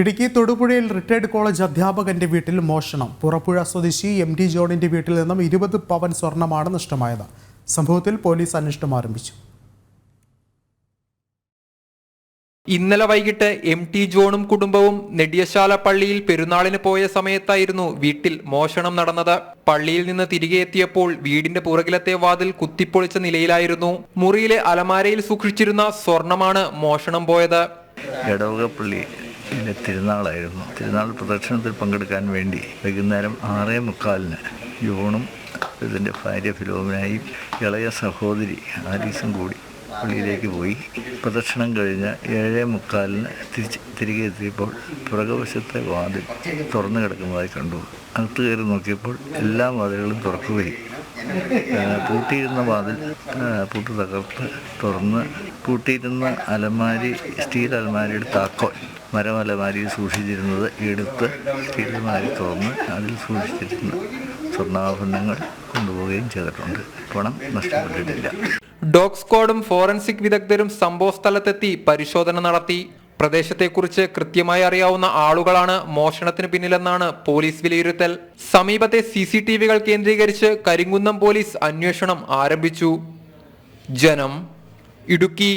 ഇടുക്കി തൊടുപുഴയിൽ retired college അധ്യാപകന്റെ വീട്ടിൽ മോഷണം. പുറപ്പുഴ സ്വദേശി എം ടി ജോണിന്റെ വീട്ടിൽ നിന്നും ഇരുപത് പവൻ സ്വർണമാണ് നഷ്ടമായത്. സംഭവത്തിൽ പോലീസ് അന്വേഷണം ആരംഭിച്ചു. ഇന്നലെ വൈകിട്ട് എം ടി ജോണും കുടുംബവും നെടിയശാല പള്ളിയിൽ പെരുന്നാളിന് പോയ സമയത്തായിരുന്നു വീട്ടിൽ മോഷണം നടന്നത്. പള്ളിയിൽ നിന്ന് തിരികെ എത്തിയപ്പോൾ വീടിന്റെ പുറകിലത്തെ വാതിൽ കുത്തിപ്പൊളിച്ച നിലയിലായിരുന്നു. മുറിയിലെ അലമാരയിൽ സൂക്ഷിച്ചിരുന്ന സ്വർണമാണ് മോഷണം പോയത്. ഇടവകപ്പള്ളിയിലെ തിരുനാളായിരുന്നു. തിരുനാൾ പ്രദക്ഷിണത്തിൽ പങ്കെടുക്കാൻ വേണ്ടി വൈകുന്നേരം ആറേ മുക്കാലിന് ജോണും ഇതിന്റെ ഭാര്യ ഫിലോമിനായും ഇളയ സഹോദരി ആലീസും കൂടി പള്ളിയിലേക്ക് പോയി. പ്രദക്ഷിണം കഴിഞ്ഞ് ഏഴേ മുക്കാലിന് തിരിച്ച് തിരികെ എത്തിയപ്പോൾ പുറകുവശത്തെ വാതിൽ തുറന്നു കിടക്കുന്നതായി കണ്ടു. അകത്ത് കയറി നോക്കിയപ്പോൾ എല്ലാ വാതിലുകളും തുറക്കുകയും പൂട്ടിയിരുന്ന വാതിൽ പൂട്ട് തകർത്ത് തുറന്ന് പൂട്ടിയിരുന്ന അലമാരി സ്റ്റീൽ അലമാരിയുടെ താക്കോൽ മരം അലമാരിയിൽ സൂക്ഷിച്ചിരുന്നത് എടുത്ത് സ്റ്റീൽ അലമാരി തുറന്ന് അതിൽ സൂക്ഷിച്ചിരുന്ന സ്വർണാഭരണങ്ങൾ കൊണ്ടുപോവുകയും ചെയ്തിട്ടുണ്ട്. പണം നഷ്ടപ്പെട്ടിട്ടില്ല. ഡോഗ് സ്ക്വാഡും ഫോറൻസിക് വിദഗ്ധരും സംഭവ സ്ഥലത്തെത്തി പരിശോധന നടത്തി. പ്രദേശത്തെക്കുറിച്ച് കൃത്യമായി അറിയാവുന്ന ആളുകളാണ് മോഷണത്തിന് പിന്നിലെന്നാണ് പോലീസ് വിലയിരുത്തൽ. സമീപത്തെ സി സി ടി വികൾ കേന്ദ്രീകരിച്ച് കരിങ്കുന്നം പോലീസ് അന്വേഷണം ആരംഭിച്ചു. ജനം ഇടുക്കി.